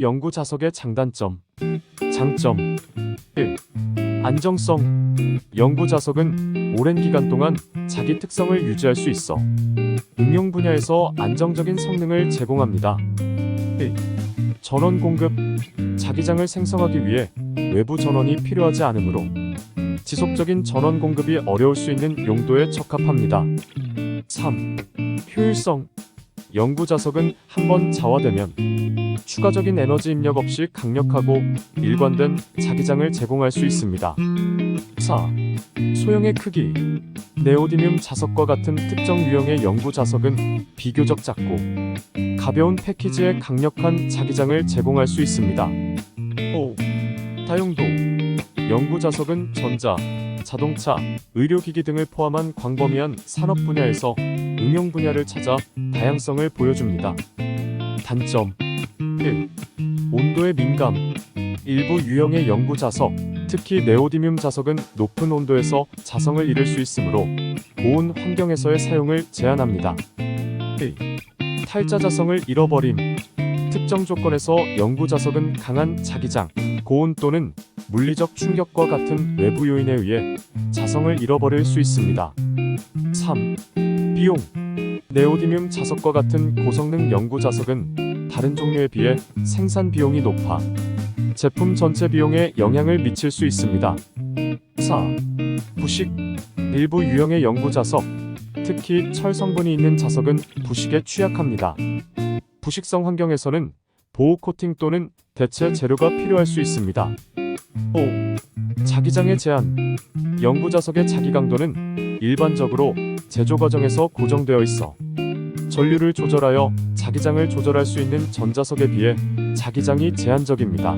연구 자석의 장단점, 장점 1. 안정성 연구 자석은 오랜 기간 동안 자기 특성을 유지할 수 있어 응용 분야에서 안정적인 성능을 제공합니다. 2. 전원 공급 자기장을 생성하기 위해 외부 전원이 필요하지 않으므로 지속적인 전원 공급이 어려울 수 있는 용도에 적합합니다. 3. 효율성 연구 자석은 한번 자화되면 추가적인 에너지 입력 없이 강력하고 일관된 자기장을 제공할 수 있습니다. 4. 소형의 크기 네오디뮴 자석과 같은 특정 유형의 연구 자석은 비교적 작고 가벼운 패키지에 강력한 자기장을 제공할 수 있습니다. 5. 다용도 연구 자석은 전자, 자동차, 의료기기 등을 포함한 광범위한 산업 분야에서 응용 분야를 찾아 다양성을 보여줍니다. 단점 1. 온도에 민감 일부 유형의 연구 자석, 특히 네오디뮴 자석은 높은 온도에서 자성을 잃을 수 있으므로 고온 환경에서의 사용을 제한합니다. 2. 탈자 자성을 잃어버림 특정 조건에서 연구 자석은 강한 자기장, 고온 또는 물리적 충격과 같은 외부 요인에 의해 자성을 잃어버릴 수 있습니다. 3. 비용 네오디뮴 자석과 같은 고성능 연구 자석은 다른 종류에 비해 생산 비용이 높아 제품 전체 비용에 영향을 미칠 수 있습니다. 4. 부식 일부 유형의 연구 자석, 특히 철 성분이 있는 자석은 부식에 취약합니다. 부식성 환경에서는 보호 코팅 또는 대체 재료가 필요할 수 있습니다. 5. 자기장의 제한 연구 자석의 자기 강도는 일반적으로 제조 과정에서 고정되어 있어 전류를 조절하여 자기장을 조절할 수 있는 전자석에 비해 자기장이 제한적입니다.